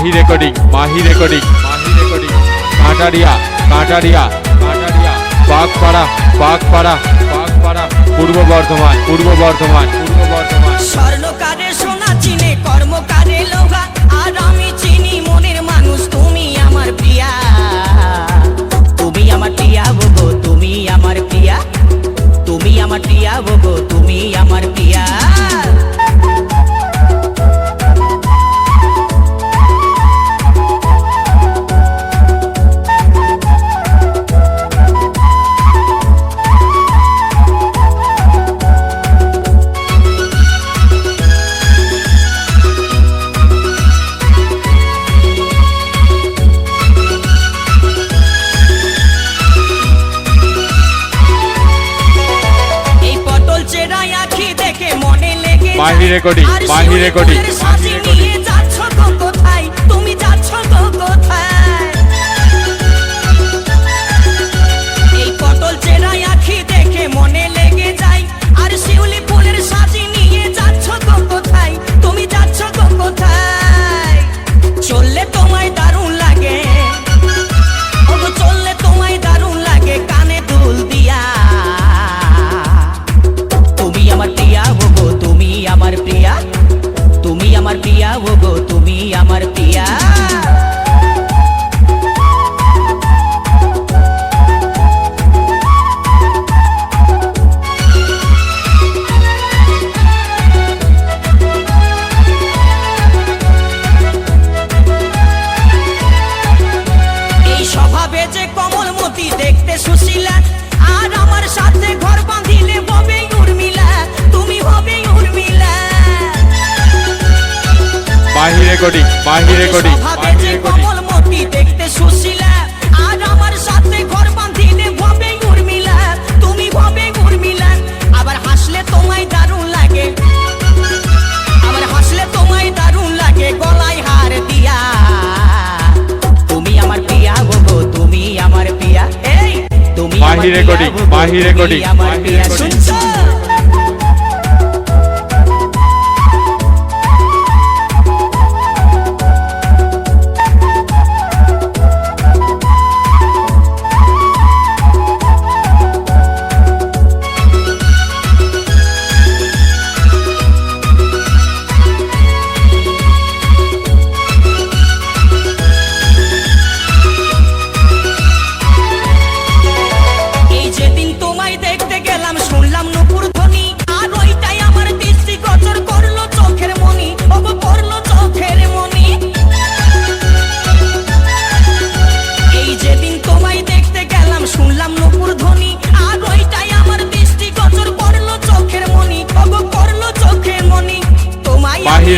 Mahi recording Mahi recording Mahi recording. Kataria Kataria Kataria. Bagpara Bagpara Bagpara. পূর্ব বর্ধমান পূর্ব বর্ধমান পূর্ব বর্ধমান। স্বর্ণকারে সোনা চিনে, কর্মকারে লোভা। আর আমি চিনি মনের মানুষ, তুমি আমার প্রিয়া। তুমি আমার প্রিয়া বগো তুমি আমার প্রিয়া। তুমি আমার প্রিয়া বগো তুমি আমার প্রিয়া। বাহিরে কোটি বাহিরে কোটি Mahi recording Mahi recording Mahi recording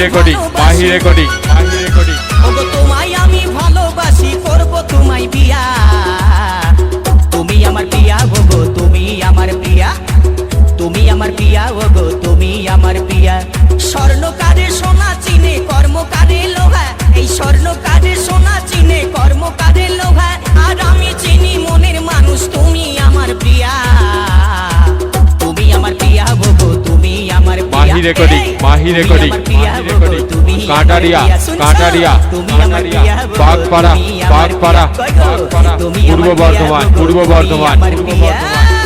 recording Mahi recording Mahi recording ওগো তোমায় আমি ভালোবাসি, করব তোমায় বিয়া। তুমি আমার প্রিয়া, ওগো, তুমি আমার প্রিয়া। তুমি আমার প্রিয়া, ওগো, তুমি আমার প্রিয়া। স্বর্ণকারে সোনা চিনে, কর্মকারে লোহা। এই স্বর্ণকারে সোনা চিনে রেকর্ডিং মাহি রেকর্ডিং কাটারিয়া কাটারিয়া কাটারিয়া বাগপাড়া বাগপাড়া বাগপাড়া পূর্ব বর্ধমান পূর্ব বর্ধমান পূর্ব বর্ধমান